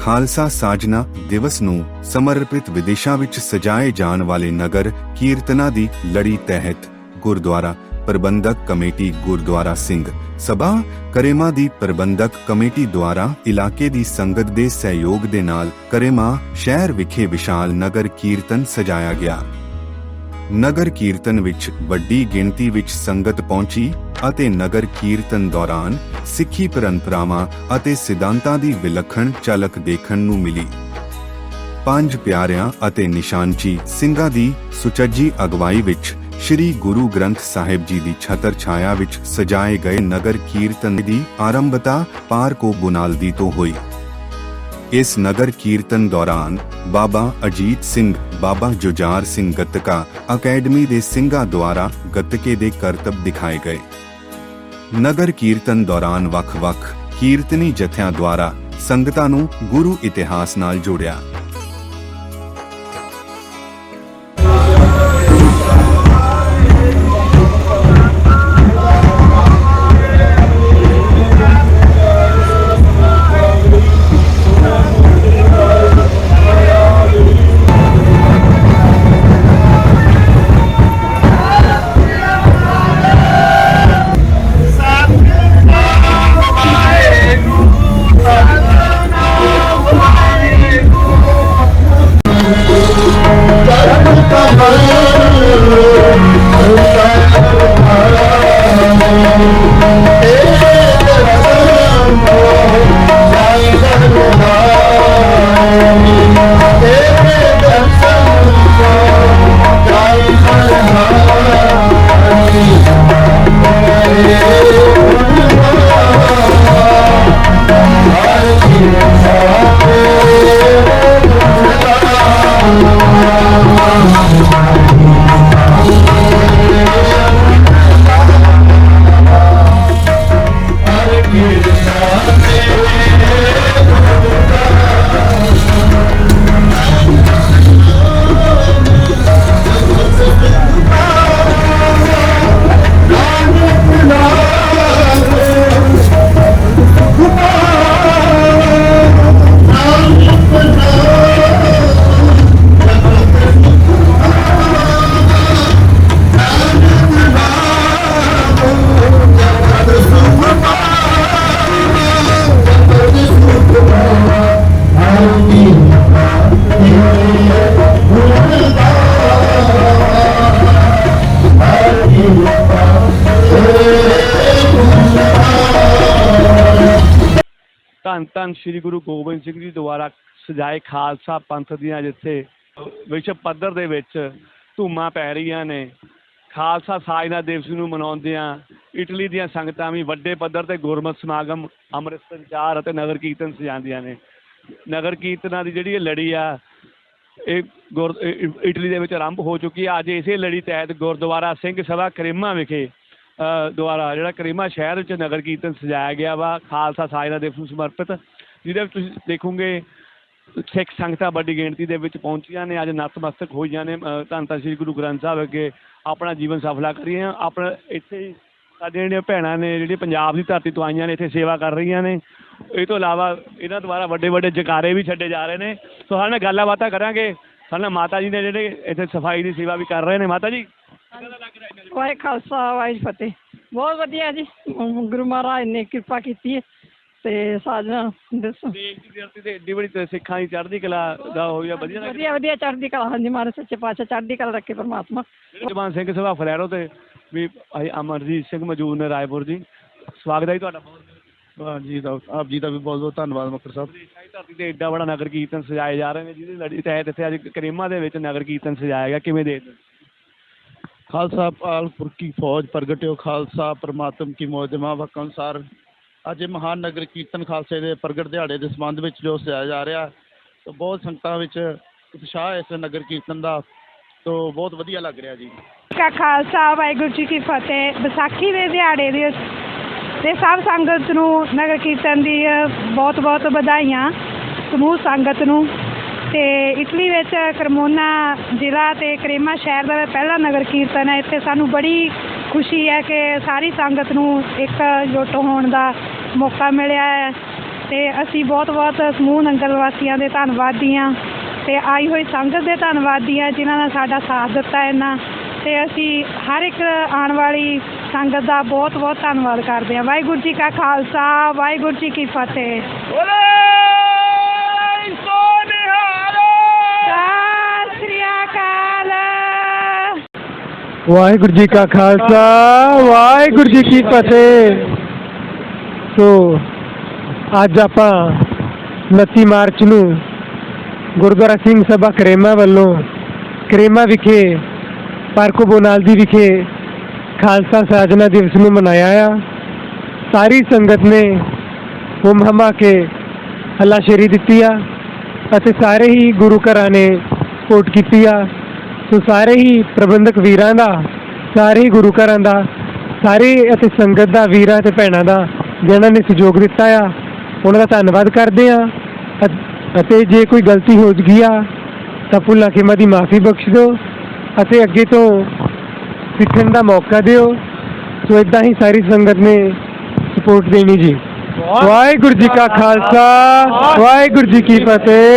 ਖਾਲਸਾ ਸਾਜਨਾ ਦਿਵਸ ਨੂੰ ਸਮਰਪਿਤ ਵਿਦੇਸ਼ਾਂ ਵਿੱਚ ਸਜਾਏ ਜਾਣ ਵਾਲੇ ਨਗਰ ਕੀਰਤਨਾਂ ਦੀ ਲੜੀ ਤਹਿਤ ਗੁਰਦੁਆਰਾ ਪ੍ਰਬੰਧਕ ਕਮੇਟੀ ਗੁਰਦੁਆਰਾ ਸਿੰਘ ਸਭਾ ਕਰੇਮਾ ਦੀ ਪ੍ਰਬੰਧਕ ਕਮੇਟੀ ਦੁਆਰਾ ਇਲਾਕੇ ਦੀ ਸੰਗਤ ਦੇ ਸਹਿਯੋਗ ਦੇ ਨਾਲ ਕਰੇਮਾ ਸ਼ਹਿਰ ਵਿਖੇ ਵਿਸ਼ਾਲ ਨਗਰ ਕੀਰਤਨ ਸਜਾਇਆ ਗਿਆ। ਨਗਰ ਕੀਰਤਨ ਵਿੱਚ ਵੱਡੀ ਗਿਣਤੀ ਵਿੱਚ ਸੰਗਤ ਪਹੁੰਚੀ ਅਤੇ ਨਗਰ ਕੀਰਤਨ ਦੌਰਾਨ ਸਿੱਖੀ ਪਰੰਪਰਾਵਾਂ ਅਤੇ ਸਿਧਾਂਤਾਂ ਦੀ ਵਿਲੱਖਣ ਝਲਕ ਦੇਖਣ ਨੂੰ ਮਿਲੀ। ਪੰਜ ਪਿਆਰਿਆਂ ਅਤੇ ਨਿਸ਼ਾਨਚੀ ਸਿੰਘਾਂ ਦੀ ਸੁਚੱਜੀ ਅਗਵਾਈ ਵਿੱਚ ਸ੍ਰੀ ਗੁਰੂ ਗ੍ਰੰਥ ਸਾਹਿਬ ਜੀ ਦੀ ਛਤਰ ਛਾਇਆ ਵਿੱਚ ਸਜਾਏ ਗਏ ਨਗਰ ਕੀਰਤਨ ਦੀ ਆਰੰਭਤਾ ਪਾਰਕੋ ਬੁਨਾਲਦੀ ਤੋਂ ਹੋਈ। ਇਸ ਨਗਰ ਕੀਰਤਨ ਦੌਰਾਨ ਬਾਬਾ ਅਜੀਤ ਸਿੰਘ, ਬਾਬਾ ਜੁਜਾਰ ਸਿੰਘ ਗੱਤਕਾ ਅਕੈਡਮੀ ਦੇ ਸਿੰਘਾਂ ਦੁਆਰਾ ਗੱਤਕੇ ਦੇ ਕਰਤਬ ਦਿਖਾਏ ਗਏ। ਨਗਰ ਕੀਰਤਨ ਦੌਰਾਨ ਵੱਖ-ਵੱਖ ਕੀਰਤਨੀ ਜਥਿਆਂ ਦੁਆਰਾ ਸੰਗਤਾਂ ਨੂੰ ਗੁਰੂ ਇਤਿਹਾਸ ਨਾਲ ਜੋੜਿਆ। ਧੰਨ ਧੰਨ ਸ੍ਰੀ ਗੁਰੂ ਗੋਬਿੰਦ ਸਿੰਘ ਜੀ ਦੁਆਰਾ ਸਜਾਏ ਖਾਲਸਾ ਪੰਥ ਦੀਆਂ ਜਿੱਥੇ ਵਿਸ਼ਵ ਪੱਧਰ ਦੇ ਵਿੱਚ ਧੂਮਾਂ ਪੈ ਰਹੀਆਂ ਨੇ ਖਾਲਸਾ ਸਾਜਨਾ ਦਿਵਸ ਨੂੰ ਮਨਾਉਂਦਿਆਂ ਇਟਲੀ ਦੀਆਂ ਸੰਗਤਾਂ ਵੀ ਵੱਡੇ ਪੱਧਰ ਤੇ ਗੁਰਮਤਿ ਸਮਾਗਮ ਅੰਮ੍ਰਿਤ ਸੰਚਾਰ ਅਤੇ ਨਗਰ ਕੀਰਤਨ ਸਜਾਉਂਦੀਆਂ ਨੇ ਨਗਰ ਕੀਰਤਨਾਂ ਦੀ ਜਿਹੜੀ ਇਹ ਲੜੀ ਆ ਇਹ ਗੁਰ ਇਟਲੀ ਦੇ ਵਿੱਚ ਆਰੰਭ ਹੋ ਚੁੱਕੀ ਹੈ ਅੱਜ ਇਸੇ ਲੜੀ ਤਹਿਤ ਗੁਰਦੁਆਰਾ ਸਿੰਘ ਸਭਾ ਕਰੀਮਾ ਵਿਖੇ ਦੁਆਰਾ ਜਿਹੜਾ ਕਰੀਮਾ ਸ਼ਹਿਰ ਵਿੱਚ ਨਗਰ ਕੀਰਤਨ ਸਜਾਇਆ ਗਿਆ ਵਾ, ਖਾਲਸਾ ਸਾਜਨਾ ਦਿਵਸ ਨੂੰ ਸਮਰਪਿਤ, ਜਿਹਦੇ ਵਿੱਚ ਤੁਸੀਂ ਦੇਖੋਗੇ, ਸਿੱਖ ਸੰਗਤਾਂ ਵੱਡੀ ਗਿਣਤੀ ਦੇ ਵਿੱਚ ਪਹੁੰਚੀਆਂ ਨੇ, ਅੱਜ ਨਤਮਸਤਕ ਹੋਈਆਂ ਨੇ ਧੰਨ ਧੰਨ ਸ੍ਰੀ ਗੁਰੂ ਗ੍ਰੰਥ ਸਾਹਿਬ ਅੱਗੇ ਆਪਣਾ ਜੀਵਨ ਸਫਲਾ ਕਰ ਆਪਣਾ ਇੱਥੇ ਹੀ ਸਾਡੀਆਂ ਜਿਹੜੀਆਂ ਭੈਣਾਂ ਨੇ, ਜਿਹੜੀ ਪੰਜਾਬ ਦੀ ਧਰਤੀ ਤੋਂ ਆਈਆਂ ਨੇ, ਇੱਥੇ ਸੇਵਾ ਕਰ ਰਹੀਆਂ ਨੇ, ਇਹ ਤੋਂ ਇਲਾਵਾ ਇਹਨਾਂ ਦੁਆਰਾ ਵੱਡੇ ਵੱਡੇ ਜਕਾਰੇ ਵੀ ਛੱਡੇ ਜਾ ਰਹੇ ਨੇ, ਸੋ ਸਾਡੇ ਨਾਲ ਗੱਲਾਂ ਬਾਤਾਂ ਕਰਾਂਗੇ ਸਾਡੇ ਨਾਲ ਮਾਤਾ ਜੀ ਨੇ ਜਿਹੜੇ ਇੱਥੇ ਸਫ਼ਾਈ ਦੀ ਸੇਵਾ ਵੀ ਕਰ ਰਹੇ ਨੇ, ਮਾਤਾ ਜੀ? ਵਾਹਿ ਖਾਲਸਾ ਵਾਹਿ ਫਤਿਹ। ਬਹੁਤ ਵਧੀਆ ਜੀ। ਗੁਰੂ ਮਹਾਰਾਜ ਨੇ ਕਿਰਪਾ ਕੀਤੀ ਹੈ। ਤੇ ਸਾਜਣਾ ਦੱਸੋ। ਦੇਸ਼ ਦੀ ਧਰਤੀ ਤੇ ਏਡੀ ਸਿੱਖਾਂ ਦੀ ਚੜ੍ਹਦੀ ਕਲਾ ਦਾ ਹੋਇਆ ਵਧੀਆ ਲੱਗ ਵਧੀਆ ਵਧੀਆ ਚੜ੍ਹਦੀ ਕਲਾ। ਹਾਂਜੀ ਮਹਾਰਾਜ ਸੱਚੇ ਪਾਤਸ਼ਾਹ ਚੜ੍ਹਦੀ ਕਲਾ ਰੱਖੇ ਪਰਮਾਤਮਾ। ਜਵਾਨ ਸਿੰਘ ਸਭਾ ਫਲੈਰੋ ਤੇ ਵੀ ਅਮਰਜੀਤ ਸਿੰਘ ਮੌਜੂਦ ਨੇ ਰਾਏਪੁਰ ਜੀ। ਸਵਾਗਤ ਹੈ ਤੁਹਾਡਾ ਬਹੁਤ। ਹਾਂ ਜੀ ਦਾ ਆਪ ਜੀ ਦਾ ਵੀ ਬਹੁਤ ਬਹੁਤ ਧੰਨਵਾਦ ਮੱਕਰ ਸਾਹਿਬ। ਧਰਤੀ ਤੇ ਏਡਾ ਬੜਾ ਨਗਰ ਕੀਰਤਨ ਸਜਾਏ ਜਾ ਰਹੇ ਨੇ ਜਿਹਦੀ ਲੜੀ ਤਹਿਤ ਇੱਥੇ ਅੱਜ ਕਰੀਮਾ ਦੇ ਵਿੱਚ ਨਗਰ ਕੀਰਤਨ ਸਜਾਇਆ ਗਿਆ। ਕਿਵੇਂ ਦੇ ਖਾਲਸਾ ਪਾਲਪੁਰ ਕੀ ਫੌਜ ਪ੍ਰਗਟਿਓ, ਖਾਲਸਾ ਪ੍ਰਮਾਤਮ ਕੀ ਮੌਜ ਵਕ ਅਨੁਸਾਰ। ਅੱਜ ਇਹ ਮਹਾਨ ਨਗਰ ਕੀਰਤਨ ਖਾਲਸੇ ਦੇ ਪ੍ਰਗਟ ਦਿਹਾੜੇ ਦੇ ਸੰਬੰਧ ਵਿੱਚ ਜੋ ਸਜਾਇਆ ਜਾ ਰਿਹਾ, ਤਾਂ ਬਹੁਤ ਸੰਗਤਾਂ ਵਿੱਚ ਉਤਸ਼ਾਹ ਹੈ ਇਸ ਨਗਰ ਕੀਰਤਨ ਦਾ, ਤੋਂ ਬਹੁਤ ਵਧੀਆ ਲੱਗ ਰਿਹਾ ਜੀ। ਕਾ ਖਾਲਸਾ, ਵਾਹਿਗੁਰੂ ਜੀ ਕੀ ਫਤਿਹ। ਵਿਸਾਖੀ ਦੇ ਦਿਹਾੜੇ ਦੇ ਤੇ ਸਭ ਸੰਗਤ ਨੂੰ ਨਗਰ ਕੀਰਤਨ ਦੀ ਬਹੁਤ ਬਹੁਤ ਵਧਾਈਆਂ ਸਮੂਹ ਸੰਗਤ ਨੂੰ। ਤੇ ਇਟਲੀ ਵਿੱਚ ਕਰਮੋਨਾ ਜ਼ਿਲ੍ਹਾ ਤੇ ਕਰੇਮਾ ਸ਼ਹਿਰ ਦਾ ਪਹਿਲਾ ਨਗਰ ਕੀਰਤਨ ਹੈ। ਇੱਥੇ ਸਾਨੂੰ ਬੜੀ ਖੁਸ਼ੀ ਹੈ ਕਿ ਸਾਰੀ ਸੰਗਤ ਨੂੰ ਇੱਕ ਜੁੱਟ ਹੋਣ ਦਾ ਮੌਕਾ ਮਿਲਿਆ ਹੈ ਤੇ ਅਸੀਂ ਬਹੁਤ ਬਹੁਤ ਸਮੂਹ ਨੰਗਲ ਵਾਸੀਆਂ ਦੇ ਧੰਨਵਾਦੀ ਹਾਂ ਤੇ ਆਈ ਹੋਈ ਸੰਗਤ ਦੇ ਧੰਨਵਾਦੀ ਹਾਂ ਜਿਨ੍ਹਾਂ ਨੇ ਸਾਡਾ ਸਾਥ ਦਿੱਤਾ ਇਹਨਾਂ ਤੇ ਅਸੀਂ ਹਰ ਇੱਕ ਆਉਣ ਵਾਲੀ ਸੰਗਤ ਦਾ ਬਹੁਤ ਬਹੁਤ ਧੰਨਵਾਦ ਕਰਦੇ ਹਾਂ। ਵਾਹਿਗੁਰੂ ਜੀ ਕਾ ਖਾਲਸਾ, ਵਾਹਿਗੁਰੂ ਜੀ ਕੀ ਫਤਿਹ। ਵਾਹਿਗੁਰੂ ਜੀ ਕਾ ਖਾਲਸਾ, ਵਾਹਿਗੁਰੂ ਜੀ ਕੀ ਫਤਿਹ। ਸੋ, ਅੱਜ ਆਪਾਂ 29 ਮਾਰਚ ਨੂੰ ਗੁਰਦੁਆਰਾ ਸਿੰਘ ਸਭਾ ਕਰੇਮਾ ਵੱਲੋਂ ਕਰੇਮਾ ਵਿਖੇ, ਪਾਰਕੋ ਬੋਨਾਲਦੀ ਵਿਖੇ ਖਾਲਸਾ ਸਾਜਨਾ ਦਿਵਸ ਨੂੰ ਮਨਾਇਆ ਆ। ਸਾਰੀ ਸੰਗਤ ਨੇ ਹੁਮ ਹਮਾ ਕੇ ਹੱਲਾਸ਼ੇਰੀ ਦਿੱਤੀ ਆ ਅਤੇ ਸਾਰੇ ਹੀ ਗੁਰੂ ਘਰਾਂ ਨੇ ਸਪੋਰਟ ਕੀਤੀ ਆ। ਸੋ ਸਾਰੇ ਹੀ ਪ੍ਰਬੰਧਕ ਵੀਰਾਂ ਦਾ ਸਾਰੇ ਹੀ ਗੁਰੂ ਘਰਾਂ ਦਾ ਸਾਰੇ ਅਤੇ ਸੰਗਤ ਦਾ ਵੀਰਾਂ ਤੇ ਭੈਣਾਂ ਦਾ ਜਿਨ੍ਹਾਂ ਨੇ ਸਹਿਯੋਗ ਦਿੱਤਾ ਆ ਉਹਨਾਂ ਦਾ ਧੰਨਵਾਦ ਕਰਦੇ ਆ ਅਤੇ ਜੇ ਕੋਈ ਗਲਤੀ ਹੋ ਗਈ ਆ ਤਾਂ ਭੁੱਲਾਂ ਖਿਮਾ ਦੀ ਮਾਫੀ ਬਖਸ਼ ਦਿਓ ਅਤੇ ਅੱਗੇ ਤੋਂ ਸਿੱਖਣ ਦਾ ਮੌਕਾ ਦਿਓ। ਸੋ ਇਦਾਂ ਹੀ ਸਾਰੀ ਸੰਗਤ ਨੇ ਸਪੋਰਟ ਦੇਣੀ ਜੀ। ਵਾਹਿਗੁਰੂ ਜੀ ਕਾ ਖਾਲਸਾ। ਵਾਹਿਗੁਰੂ ਜੀ ਕੀ ਫਤਿਹ।